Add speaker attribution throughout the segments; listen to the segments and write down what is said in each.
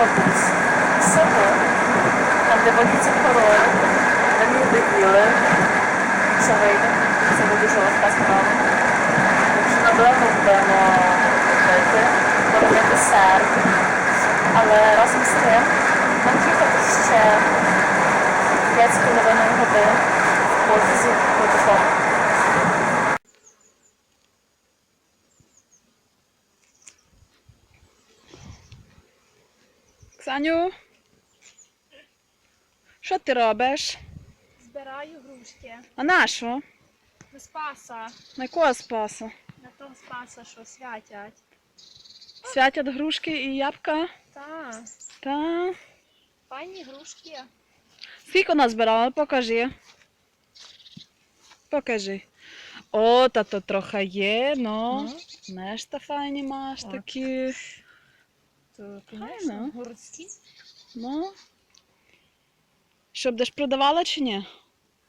Speaker 1: autobus. Sebo, tam jde vodnice korol, nemůžu ty chvíli, se vejde, se budu žalatka s mám. Takže to byla bomba na květy, to byl jako sér. Ale razím s tím, mám tím to prostě věc kvěleného hodby, pod zimu, pod zimu.
Speaker 2: Ксаню, що ти робиш?
Speaker 3: Збираю грушки.
Speaker 2: А на що?
Speaker 3: На спаса.
Speaker 2: На якого спасу?
Speaker 3: На того спаса, що святять.
Speaker 2: Святять грушки і ябка?
Speaker 3: Та,
Speaker 2: Та.
Speaker 3: файні грушки.
Speaker 2: Скільки назбирала? Покажи. Покажи. О, та то трохи є, ну. Нешта файні маєш такі.
Speaker 3: То,
Speaker 2: Файно.
Speaker 3: городські.
Speaker 2: Ну. Що будеш продавала чи ні?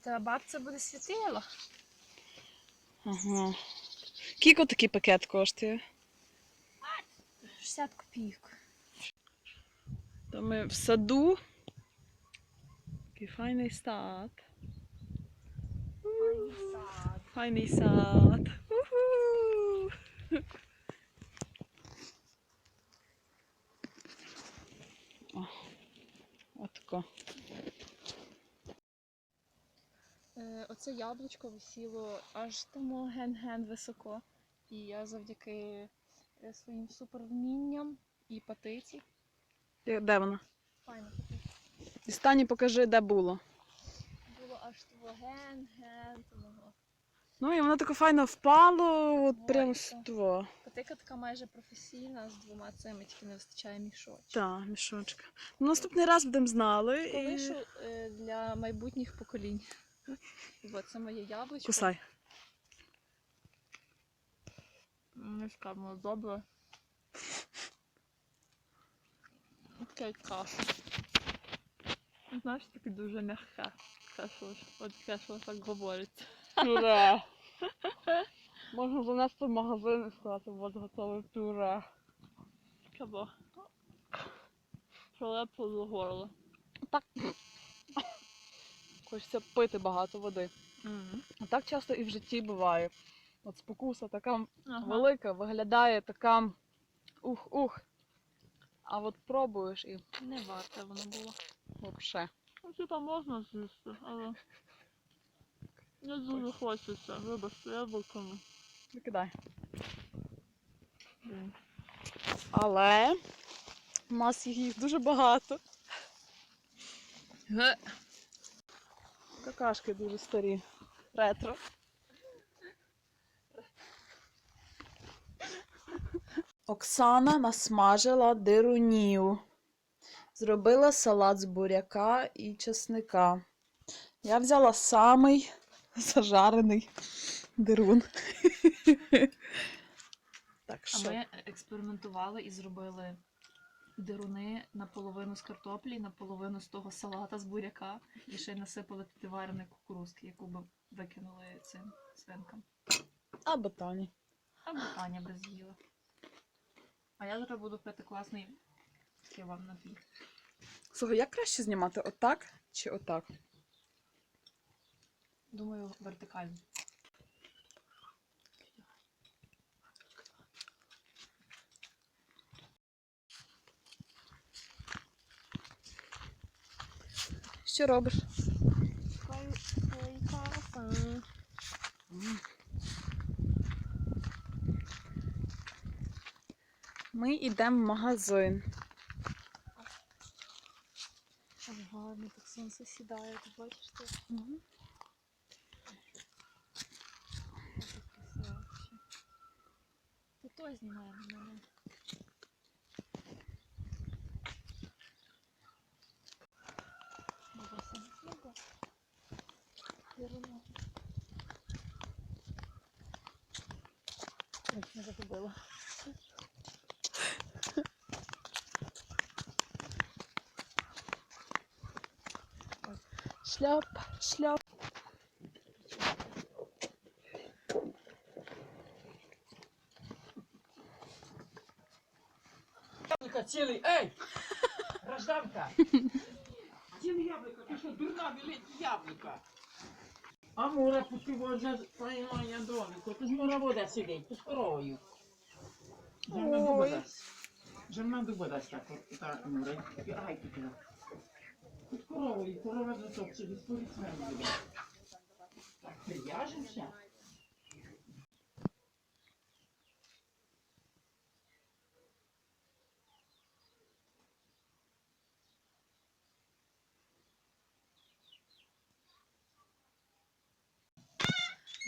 Speaker 3: Та бабця буде світила.
Speaker 2: Ага. Кіко такий пакет коштує?
Speaker 3: 60 копійок.
Speaker 2: То ми в саду. Такий файний сад.
Speaker 3: Файний сад.
Speaker 2: Файний сад. Уху. О, Отако.
Speaker 3: Е, Оце яблучко висіло аж тому ген-ген високо. І я завдяки е, своїм супервмінням і патиці.
Speaker 2: Де вона?
Speaker 3: Файна Файно І
Speaker 2: стані покажи, де було.
Speaker 3: Було аж того ген-ген того.
Speaker 2: Ну і воно таке файно впало, от
Speaker 3: Во,
Speaker 2: прямо
Speaker 3: і
Speaker 2: з
Speaker 3: то.
Speaker 2: того.
Speaker 3: Така майже професійна з двома цими, тільки не вистачає мішочок.
Speaker 2: Так, мішочка. Ну, наступний раз будемо знали. І...
Speaker 3: Е, для майбутніх поколінь. Бо це моє яблучко.
Speaker 2: Кусай.
Speaker 3: Не скажемо добре. Таке каша. Знаєш, таке дуже м'яке. Кашло, от кашло так говорить.
Speaker 2: Пюре. Можна занести в магазин і сказати, от готове пюре.
Speaker 3: Чого? Пролепло до горла.
Speaker 2: Так. Хочеться пити багато води. А так часто і в житті буває. От спокуса така
Speaker 3: Ага.
Speaker 2: велика, виглядає така ух-ух. А от пробуєш і
Speaker 3: Не варте воно було.
Speaker 2: взагалі.
Speaker 3: Ну, типа можна з'їсти, але не дуже хочеться. Вибачте, я виконую.
Speaker 2: Викидай. Але у нас їх дуже багато. Какашки дуже старі. Ретро. Оксана насмажила дирунів. Зробила салат з буряка і чесника. Я взяла самий зажарений дирун. Так
Speaker 4: А ми експериментували і зробили дируни наполовину з картоплі, наполовину з того салата з буряка, і ще й насипали туди вареної кукурузки, яку би викинули цим свинкам.
Speaker 2: А ботані.
Speaker 4: А Таня би з'їла. А я зараз буду пити класний ківан напій.
Speaker 2: Слухай, як краще знімати? Отак чи отак?
Speaker 4: Думаю, вертикально.
Speaker 2: Що робиш? Ми йдемо в магазин.
Speaker 3: Гарно, так сонце сідає, ти бачиш ти?
Speaker 2: Мгм.
Speaker 3: Дуже красиво вообще. Ти то знімає на мене. Бабуся не хліба. Вірно. Ой, не загубила.
Speaker 2: Шляп, шляп.
Speaker 5: Цілий, ей! Гражданка! Ціле яблука, ти що, дурна білить яблука? А мура путіводна приймання домику, тут мура вода сидить, під коровою. Жерна дуба дасть. Жерна дуба дасть так, от, та мура. Ай, тут. Під коровою, корова затопче, без поліцмена буде. Так, прив'яжемося.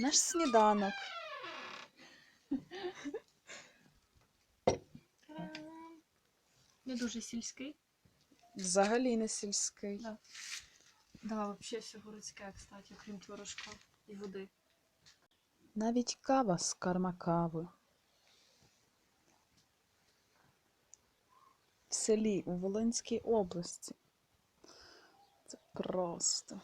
Speaker 2: Наш сніданок.
Speaker 4: Не дуже сільський.
Speaker 2: Взагалі не сільський.
Speaker 4: Да. Да, взагалі все городське, кстати, окрім творожка і води.
Speaker 2: Навіть кава з карма кави. В селі у Волинській області. Це просто.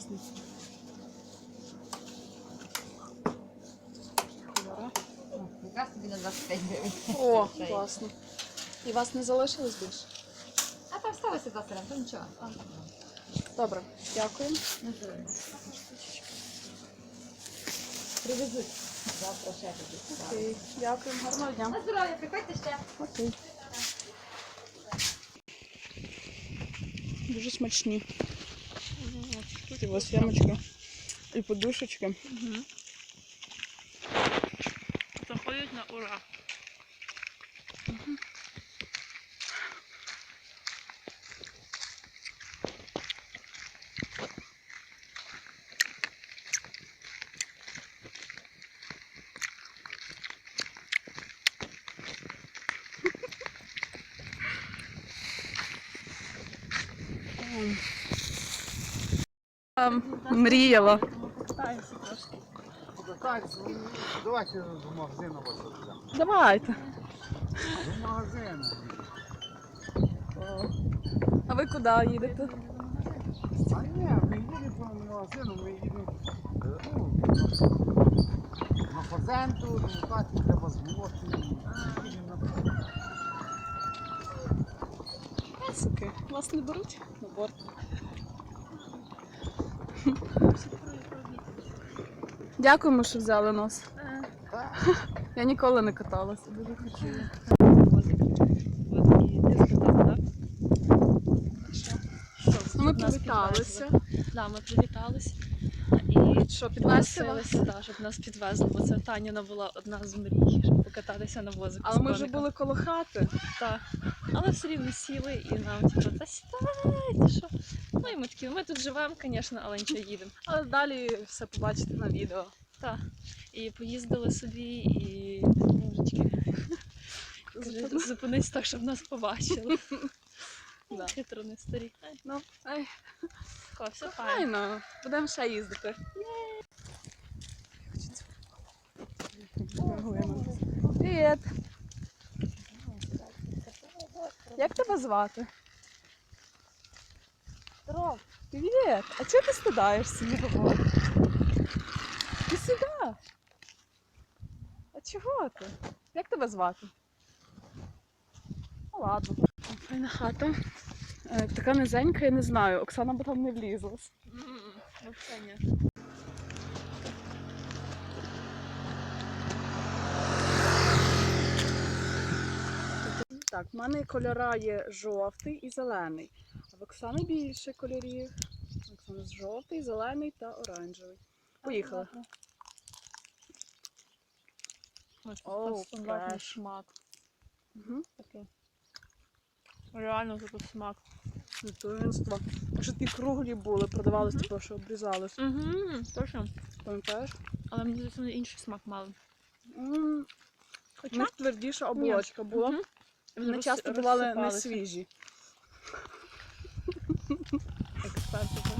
Speaker 2: Класне.
Speaker 6: Якраз тобі на 25 гривень.
Speaker 2: О, класно. І вас не залишилось більше?
Speaker 6: А там сталося за то нічого.
Speaker 2: Добре, дякую.
Speaker 6: Привезуть. Завтра ще тоді.
Speaker 2: Окей, дякую, гарного дня.
Speaker 6: На здоров'я, приходьте ще.
Speaker 2: Окей. Дуже смачні. его схемочка и подушечка. Угу.
Speaker 4: Заходит на ура. Угу. Mm-hmm.
Speaker 2: Мріяла.
Speaker 7: Так, давайте до магазину вас відвеземо.
Speaker 2: Давайте.
Speaker 7: До магазину.
Speaker 2: А ви куди їдете?
Speaker 7: А ні, ми їдемо по магазину, ми їдемо ну, на фазенту, ну так, треба змолоти.
Speaker 2: Суки. Вас не беруть на борт. Дякуємо, що взяли нас. Я ніколи не каталася, дуже хотіла. Ну, Ми привіталися.
Speaker 3: Да, ми привіталися і
Speaker 2: Що, підвезти вас?
Speaker 3: да, щоб нас підвезли, бо це Таніна була одна з мрій, щоб покататися на возику.
Speaker 2: Але ми вже були коло хати.
Speaker 3: Так. Але все рівно сіли і нам типу, та сідайте, що. Ну і ми такі, ми тут живемо, звісно, але нічого їдемо.
Speaker 2: Але далі все побачите на відео.
Speaker 3: Так. І поїздили собі, і. Каже, зупинись так, щоб нас побачили.
Speaker 2: Да.
Speaker 3: Хитро не старі.
Speaker 2: Ну, ай,
Speaker 3: тако, все файно.
Speaker 2: файно. Будемо ще їздити. Привіт. Як тебе звати? Привіт. А чого ти стидаєшся не говориш? Ти сюди. А чого ти? Як тебе звати? Ну ладно. Файна хата. Е, Така низенька, я не знаю. Оксана би там не влізлась.
Speaker 3: Взагалі ні.
Speaker 2: Так, в мене кольора є жовтий і зелений. В Оксани більше кольорів. В Оксани жовтий, зелений та оранжевий. Поїхали.
Speaker 3: Ось
Speaker 2: О,
Speaker 3: тут стандартний
Speaker 2: кеш.
Speaker 3: смак.
Speaker 2: Угу.
Speaker 3: Такий. Реально тут смак.
Speaker 2: Дитинство. Що такі круглі були, продавались, типу, що обрізались.
Speaker 3: Угу, точно.
Speaker 2: Пам'ятаєш?
Speaker 3: Але мені здається, вони інший смак мали.
Speaker 2: М, У
Speaker 3: Хоча
Speaker 2: них твердіша оболочка була.
Speaker 3: Мгм.
Speaker 2: Вони
Speaker 3: Роз-
Speaker 2: часто бували не
Speaker 3: розсипалися.
Speaker 2: свіжі.
Speaker 3: time to play.